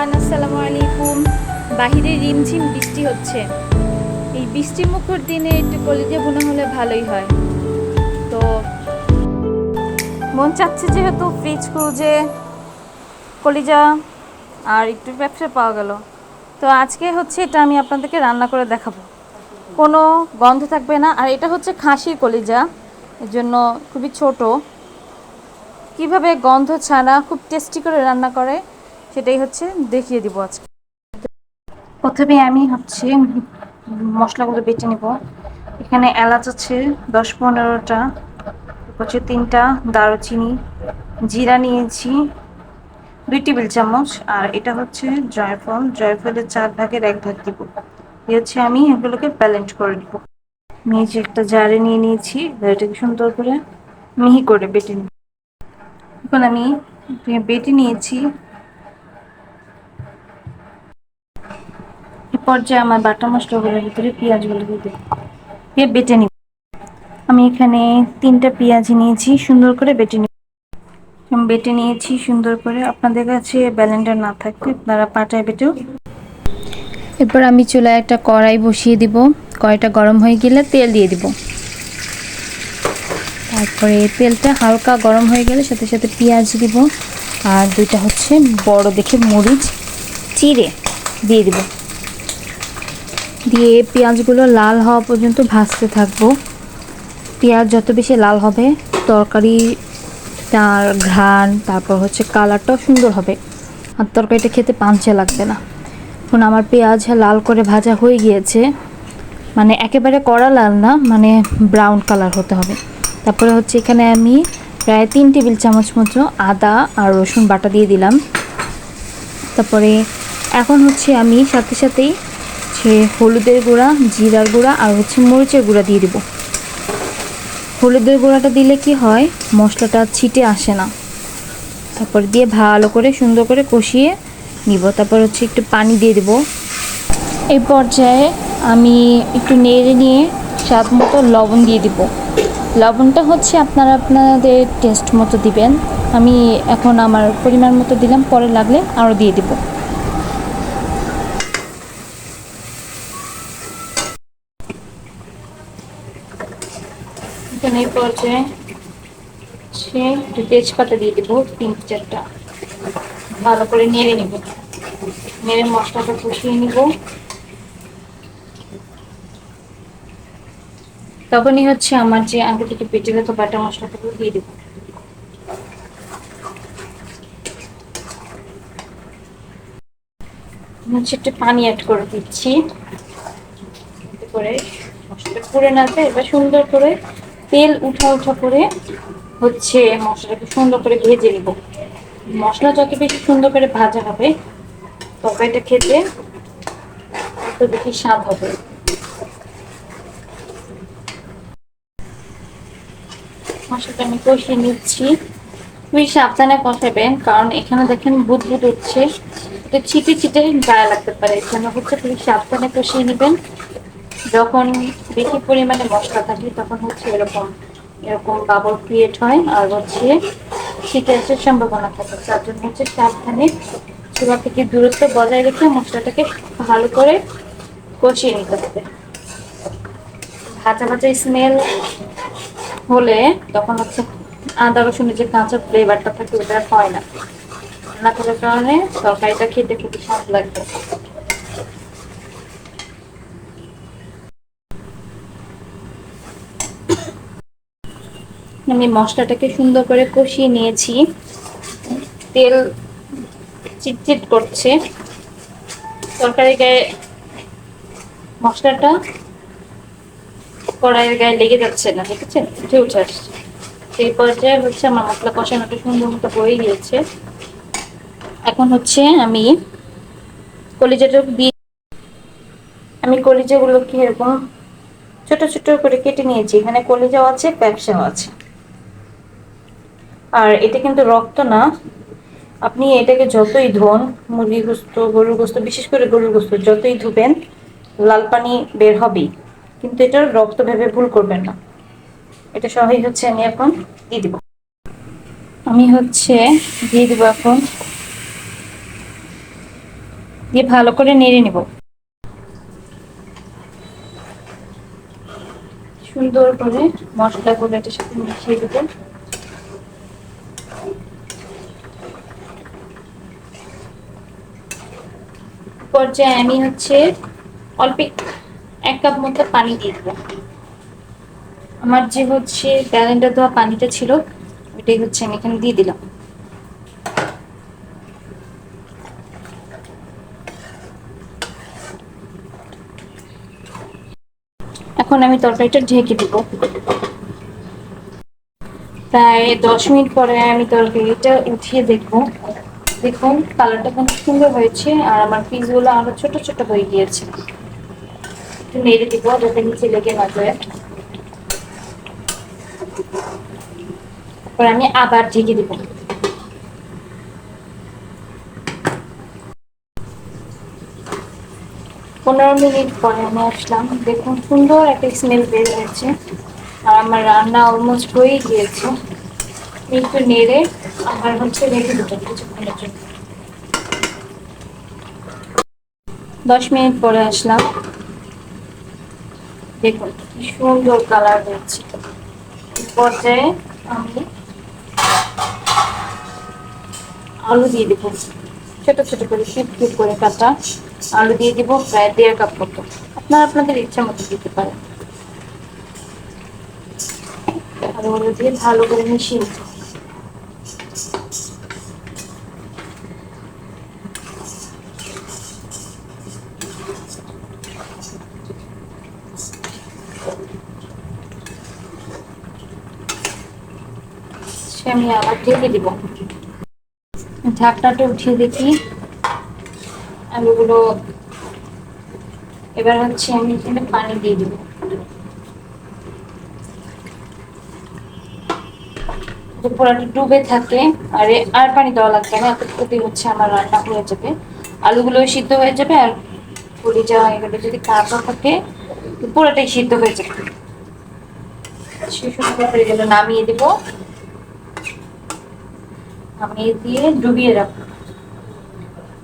Everyone আসসালামু আলাইকুম। বাহিরে রিমঝিম বৃষ্টি হচ্ছে। এই বৃষ্টি মুখর দিনে একটু কলিজা বোনা হলে ভালোই হয়। তো মন চাচ্ছে যেহেতু ফ্রিজ খুঁজে কলিজা আর একটু ব্যবসা পাওয়া গেল। তো আজকে হচ্ছে এটা আমি আপনাদেরকে রান্না করে দেখাবো। কোনো গন্ধ থাকবে না। আর এটা হচ্ছে খাসির কলিজা। এর জন্য খুবই ছোট। কীভাবে গন্ধ ছাড়া খুব টেস্টি করে রান্না করে সেটাই হচ্ছে দেখিয়ে দিব আজকে। প্রথমে আমি হচ্ছে মশলাগুলো বেটে নিব। এখানে এলাচ আছে দশ পনেরোটা, হচ্ছে তিনটা দারুচিনি, জিরা নিয়েছি দুই টেবিল চামচ, আর এটা হচ্ছে জয়ফল। জয়ফলের চার ভাগের এক ভাগ দিব। এই হচ্ছে আমি এগুলোকে ব্যালেন্স করে দিব যে একটা জারে নিয়ে নিয়েছি এটাকে সুন্দর করে মিহি করে বেটে নিব। এখন আমি বেটে নিয়েছি পর্যায়ে আমার বাটা মশলাগুলোর ভিতরে পেঁয়াজগুলো দিয়ে দিয়ে বেটে নিব। আমি এখানে তিনটা পেঁয়াজ নিয়েছি, সুন্দর করে বেটে নিব। আমি বেটে নিয়েছি সুন্দর করে। আপনাদের কাছে ব্যালেন্ডার না থাকলে আপনারা পাটায় বেটেও। এরপর আমি চুলায় একটা কড়াই বসিয়ে দিব। কড়াইটা গরম হয়ে গেলে তেল দিয়ে দিব। তারপরে তেলটা হালকা গরম হয়ে গেলে সাথে সাথে পেঁয়াজ দিব। আর দুইটা হচ্ছে বড় দেখে মরিচ, চিড়ে দিয়ে দিব। দিয়ে পেঁয়াজগুলো লাল হওয়া পর্যন্ত ভাজতে থাকব। পেঁয়াজ যত বেশি লাল হবে, তরকারি তার ঘ্রাণ, তারপর হচ্ছে কালারটাও সুন্দর হবে। আর তরকারিটা খেতে পাঞ্চে লাগবে না। এখন আমার পেঁয়াজ লাল করে ভাজা হয়ে গিয়েছে। মানে একেবারে কড়া লাল না মানে ব্রাউন কালার হতে হবে। তারপরে হচ্ছে এখানে আমি প্রায় তিন টেবিল চামচ মতো আদা আর রসুন বাটা দিয়ে দিলাম। তারপরে এখন হচ্ছে আমি সাথে সাথেই সে হলুদের গুঁড়া, জিরার গুঁড়া আর হচ্ছে মরিচের গুঁড়া দিয়ে দিব। হলুদের গুঁড়াটা দিলে কি হয়? মশলাটা ছিটে আসে না। তারপর দিয়ে ভালো করে সুন্দর করে কষিয়ে নিব। তারপর হচ্ছে একটু পানি দিয়ে দেব। এই পর্যায়ে আমি একটু নেড়ে নিয়ে স্বাদ মতো লবণ দিয়ে দিব। লবণটা হচ্ছে আপনারা আপনাদের টেস্ট মতো দিবেন। আমি এখন আমার পরিমাণ মতো দিলাম, পরে লাগলে আরও দিয়ে দিব। এখানে এই পর্যায়ে সে একটু তেজপাতা দিয়ে দেবো, তিন চারটা। ভালো করে নেড়ে নিব। নেড়ে মশলাটা কষিয়ে নিব। তখনই হচ্ছে আমার যে আগে থেকে পেটে রাখা বাটা মশলাটাগুলো দিয়ে দেবো। হচ্ছে একটু পানি অ্যাড করে দিচ্ছি। করে মশলাটা পুড়ে না যায়, এবার সুন্দর করে তেল উঠা উঠা করে হচ্ছে মশলাটাকে সুন্দর করে ভেজে নিব। মশলা যত বেশি সুন্দর করে ভাজা হবে, তরকারিটা খেতে তত বেশি স্বাদ হবে। মশলাটা আমি কষিয়ে নিচ্ছি। খুবই সাবধানে কষাবেন, কারণ এখানে দেখেন বুদ বুদ উঠছে ছিটে ছিটে গায়ে লাগতে পারে এখানে হচ্ছে খুবই সাবধানে কষিয়ে নেবেন। যখন বেশি পরিমাণে মশলা থাকে, তখন হচ্ছে এরকম এরকম বাবল ক্রিয়েট হয় আর হচ্ছে শীতে আসার সম্ভাবনা থাকে, তার জন্য হচ্ছে সাবধানে চুলা থেকে দূরত্ব বজায় রেখে মশলাটাকে ভালো করে কষিয়ে নিতে হবে। ভাজা ভাজা স্মেল হলে তখন হচ্ছে আদা রসুনের যে কাঁচা ফ্লেভারটা থাকে, ওটা হয় না। রান্না করার কারণে তরকারিটা খেতে খুবই স্বাদ লাগবে। আমি মশলাটাকে সুন্দর করে কষিয়ে নিয়েছি। তেল চিটচিট করছে। তরকারি গায়ে মশলাটা কড়াইয়ের গায়ে লেগে যাচ্ছে না ঠিক আছে উঠে উঠে আসছে। সেই পর্যায়ে হচ্ছে আমার মশলা কষানোটা সুন্দর মতো হয়ে গিয়েছে। এখন হচ্ছে আমি কলিজাটা দিয়ে আমি কলিজাগুলোকে এরকম ছোট ছোট করে কেটে নিয়েছি। এখানে কলিজাও আছে, ব্যবসাও আছে। আর এটা কিন্তু রক্ত না। আপনি এটাকে যতই ধোন, মুরগি গোস্ত, গরুর গোস্ত, বিশেষ করে গরুর গোস্ত, যতই ধুবেন, লাল পানি বের হবেই। কিন্তু এটার রক্ত ভেবে ভুল করবেন না। এটা সহই হচ্ছে আমি এখন দিয়ে দিব। আমি হচ্ছে দিয়ে দিব এখন। দিয়ে ভালো করে নেড়ে নেব। সুন্দর করে মশলাগুলো এটার সাথে মিশিয়ে দেব পর্যায়ে আমি হচ্ছে অল্প এক কাপ মতো পানি দিয়ে দেবো। আমার যে হচ্ছে ব্যালেন্ডার দেওয়া পানিটা ছিল, ওইটাই হচ্ছে আমি এখানে দিয়ে দিলাম। এখন আমি তরকারিটা ঢেকে দিব। প্রায় দশ মিনিট পরে আমি তরকারিটা উঠিয়ে দেখব। দেখুন কালারটা খুব সুন্দর হয়েছে আর আমার পিসগুলো আরও ছোট ছোট হয়ে গিয়েছে। একটু নেড়ে দিব যাতে নিচে লেগে না যায়। তারপর আমি আবার ঢেকে দিব। পনেরো মিনিট পরে আমি আসলাম। দেখুন, সুন্দর একটা স্মেল বের হয়েছে। আর আমার রান্না অলমোস্ট হয়ে গিয়েছে। একটু নেড়ে হচ্ছে রেখে দশ মিনিট পরে আসলাম। দেখুন, কি সুন্দর কালার হয়েছে। পর্যায়ে আমি আলু দিয়ে দেবো। ছোট ছোট করে কিপ কিপ করে কাটা আলু দিয়ে দিব প্রায় দেড় কাপ মতো। আপনারা আপনাদের ইচ্ছা মতো দিতে পারেন। আর ওগুলো দিয়ে ভালো করে মিশিয়ে আমি আবার ঢেকে দিব। উঠিয়ে দেখি। আলুগুলো এবার হচ্ছে আমি এখানে পানি দিয়ে পুরাটা ডুবে থাকে, আর আর পানি দেওয়া লাগবে না এতটুকুতে হচ্ছে আমার রান্না হয়ে যাবে। আলুগুলো সিদ্ধ হয়ে যাবে আর পুরিটা এগুলো যদি কাঁচা থাকে, তো পুরোটাই সিদ্ধ হয়ে যাবে। হয়ে নামিয়ে দিব। নামিয়ে দিয়ে ডুবিয়ে রাখব।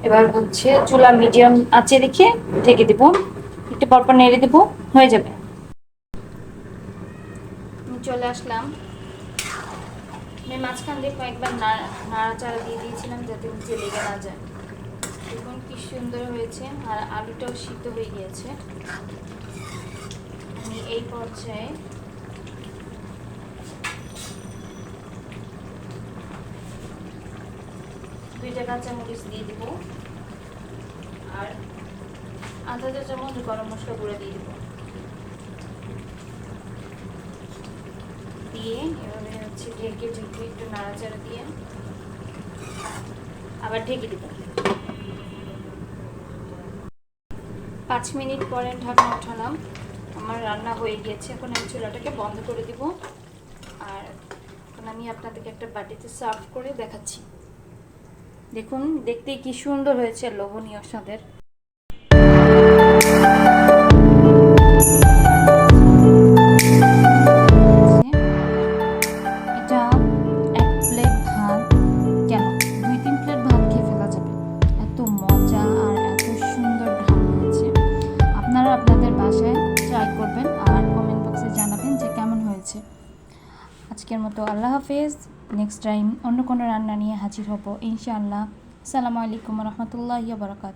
এবার হচ্ছে চুলা মিডিয়াম আঁচে রেখে ঢেকে দেব। একটু পরপর নেড়ে দেবো, হয়ে যাবে। আমি চলে আসলাম। আমি মাঝখান দিয়ে কয়েকবার নাড়াচাড়া দিয়ে দিয়েছিলাম যাতে নিচে লেগে না যায়। দেখুন কি সুন্দর হয়েছে, আর আলুটাও সিদ্ধ হয়ে গিয়েছে। আমি এই পর্যায়ে দুইটা কাঁচামরিচ দিয়ে দিব। আর আধা চা চামচ গরম মশলা গুঁড়ো দিয়ে দিব। দিয়ে এভাবে হচ্ছে ঢেকে ঢেকে একটু নাড়াচাড়া দিয়ে আবার ঢেকে দিব। পাঁচ মিনিট পরে ঢাকনা উঠালাম। আমার রান্না হয়ে গিয়েছে। এখন আমি চুলাটাকে বন্ধ করে দিব। আর এখন আমি আপনাদেরকে একটা বাটিতে সার্ভ করে দেখাচ্ছি। দেখুন দেখতে কি সুন্দর হয়েছে লোভনীয় স্বাদের। আজকের মতো আল্লাহ হাফেজ। নেক্সট টাইম অন্য কোনো রান্না নিয়ে হাজির হব। ইনশাআল্লাহ। সালামু আলাইকুম রহমতুল্লাহ বারকাত